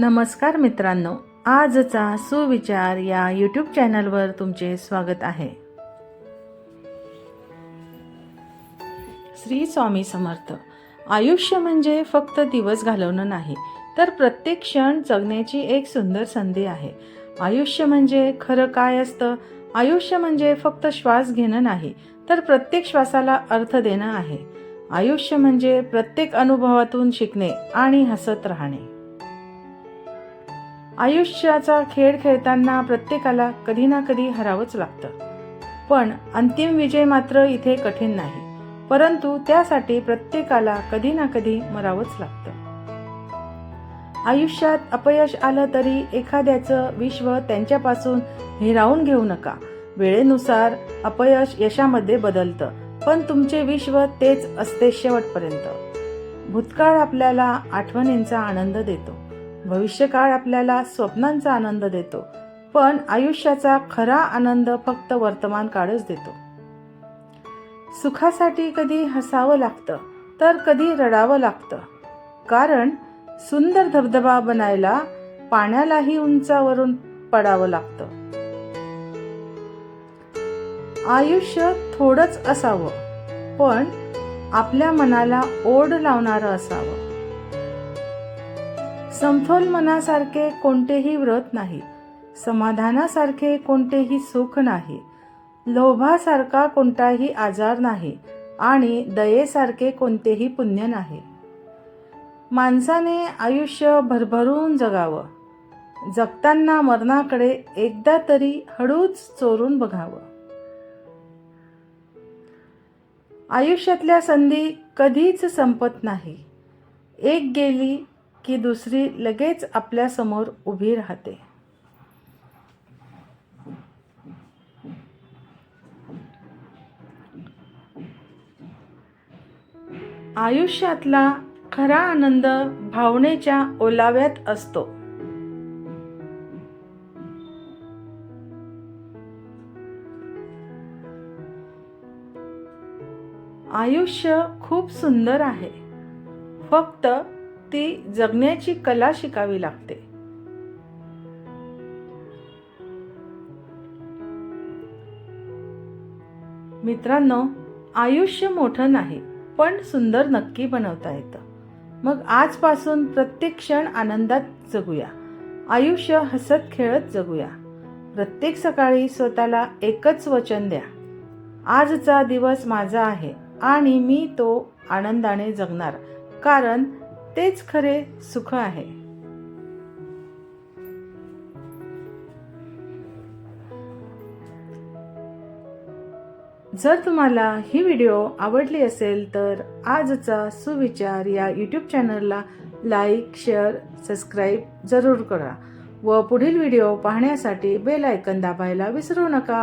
नमस्कार मित्रांनो आजचा सुविचार या यूट्यूब चॅनलवर तुमचे स्वागत आहे. श्री स्वामी समर्थ आयुष्य म्हणजे फक्त दिवस घालवणं नाही तर प्रत्येक क्षण जगण्याची एक सुंदर संधी आहे. आयुष्य म्हणजे खरं काय असतं? आयुष्य म्हणजे फक्त श्वास घेणं नाही तर प्रत्येक श्वासाला अर्थ देणं आहे. आयुष्य म्हणजे प्रत्येक अनुभवातून शिकणे आणि हसत राहणे. आयुष्याचा खेळ खेळताना प्रत्येकाला कधी ना कधी हरावंच लागतं. पण अंतिम विजय मात्र इथे कठीण नाही. परंतु त्यासाठी प्रत्येकाला कधी ना कधी मरावंच लागतं. आयुष्यात अपयश आलं तरी एखाद्याचं विश्व त्यांच्यापासून हिरावून घेऊ नका. वेळेनुसार अपयश यशामध्ये बदलतं. पण तुमचे विश्व तेच असते शेवटपर्यंत. भूतकाळ आपल्याला आठवणींचा आनंद देतो. भविष्यकाळ आपल्याला स्वप्नांचा आनंद देतो पण आयुष्याचा खरा आनंद फक्त वर्तमान काळच देतो. सुखासाठी कधी हसावं लागतं तर कधी रडावं लागतं. कारण सुंदर धबधबा बनायला पाण्यालाही उंचावरून पडावं लागतं. आयुष्य थोडंच असावं पण आपल्या मनाला ओढ लावणारं असावं. समतोल मनासारखे कोणतेही व्रत नाही समाधानासारखे कोणतेही सुख नाही लोभासारखा कोणताही आजार नाही आणि दयेसारखे कोणतेही पुण्य नाही. माणसाने आयुष्य भरभरून जगावं जगताना मरणाकडे एकदा तरी हळूच चोरून बघावं. आयुष्यातल्या संधी कधीच संपत नाही. एक गेली की दुसरी लगेच आपल्यासमोर उभी राहते. आयुष्यातला खरा आनंद भावनेच्या ओलाव्यात असतो. आयुष्य खूप सुंदर आहे. फक्त ती जगण्याची कला शिकावी लागते. मित्रांनो आयुष्य मोठं नाही पण सुंदर नक्की बनवता येतं. मग आजपासून प्रत्येक क्षण आनंदात जगूया. आयुष्य हसत खेळत जगूया. प्रत्येक सकाळी स्वतःला एकच वचन द्या. आजचा दिवस माझा आहे आणि मी तो आनंदाने जगणार. कारण तेच खरे सुख आहे. जर तुम्हाला ही व्हिडिओ आवडली असेल तर आजचा सुविचार या यूट्यूब चॅनलला लाईक शेअर सबस्क्राईब जरूर करा व पुढील व्हिडिओ पाहण्यासाठी बेल आयकन दाबायला विसरू नका.